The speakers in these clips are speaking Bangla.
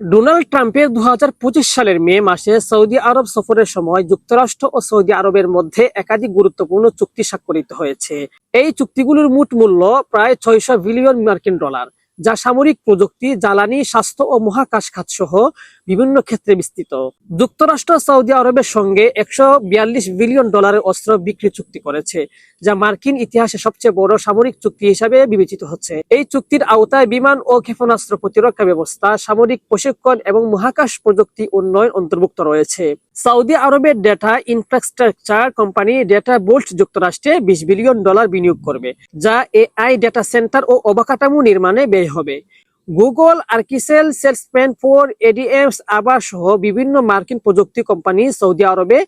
ডোনাল্ড ট্রাম্পের দু হাজার পঁচিশ সালের মে মাসে সৌদি আরব সফরের সময় যুক্তরাষ্ট্র ও সৌদি আরবের মধ্যে একাধিক গুরুত্বপূর্ণ চুক্তি স্বাক্ষরিত হয়েছে। এই চুক্তিগুলোর মোট মূল্য প্রায় ছয়শো বিলিয়ন মার্কিন ডলার। যা সামরিক প্রযুক্তি, জ্বালানি, স্বাস্থ্য ও মহাকাশ খাত সহ বিভিন্ন ক্ষেত্রে বিস্তৃত। যুক্তরাষ্ট্র, সৌদি আরবের সঙ্গে একশো বিয়াল্লিশ বিলিয়ন ডলারের অস্ত্র বিক্রি চুক্তি করেছে, যা মার্কিন ইতিহাসে সবচেয়ে বড় সামরিক চুক্তি হিসাবে বিবেচিত হচ্ছে। এই চুক্তির আওতায় বিমান ও ক্ষেপণাস্ত্র প্রতিরক্ষা ব্যবস্থা, সামরিক প্রশিক্ষণ এবং মহাকাশ প্রযুক্তি উন্নয়ন অন্তর্ভুক্ত রয়েছে। সৌদি আরবের data infrastructure company data bolt যুক্তরাষ্ট্রে বিশ বিলিয়ন ডলার বিনিয়োগ করবে, যা এআই ডেটা সেন্টার ও অবকাঠামো নির্মাণে ব্যয় হবে। গুগল আর্কিসেল সেলসম্যান ফোর এডিএমস আবার সহ বিভিন্ন মার্কিন প্রযুক্তি কোম্পানি সৌদি আরবে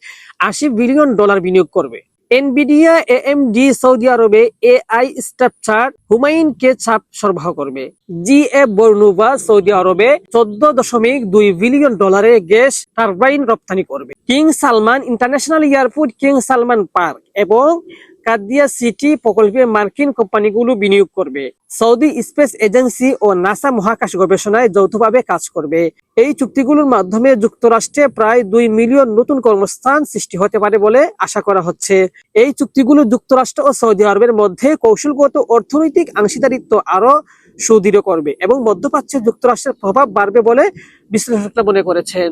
আশি বিলিয়ন ডলার বিনিয়োগ করবে। এনবিডিয়া এএমডি, সৌদি আরবে এআই স্ট্রাকচার হুমায়ুনকে ছাপ সরবরাহ করবে। জি এ বর্নুবা সৌদি আরবে চোদ্দ দশমিক দুই বিলিয়ন ডলারে গ্যাস টারবাইন রপ্তানি করবে। King Salman international airport, king Salman park এবং কাদিয়া সিটি প্রকল্পে মার্কিন কোম্পানিগুলো বিনিয়োগ করবে। সৌদি স্পেস এজেন্সি ও নাসা মহাকাশ গবেষণায় যৌথভাবে কাজ করবে। এই চুক্তিগুলোর মাধ্যমে যুক্তরাষ্ট্রে প্রায় দুই মিলিয়ন নতুন কর্মস্থান সৃষ্টি হতে পারে বলে আশা করা হচ্ছে। এই চুক্তিগুলো যুক্তরাষ্ট্র ও সৌদি আরবের মধ্যে কৌশলগত, অর্থনৈতিক অংশীদারিত্ব আরও সুদৃঢ় করবে এবং মধ্যপ্রাচ্যে যুক্তরাষ্ট্রের প্রভাব বাড়বে বলে বিশ্লেষকরা মনে করেছেন।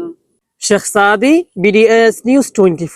Sheikh Sadi, BDS news twenty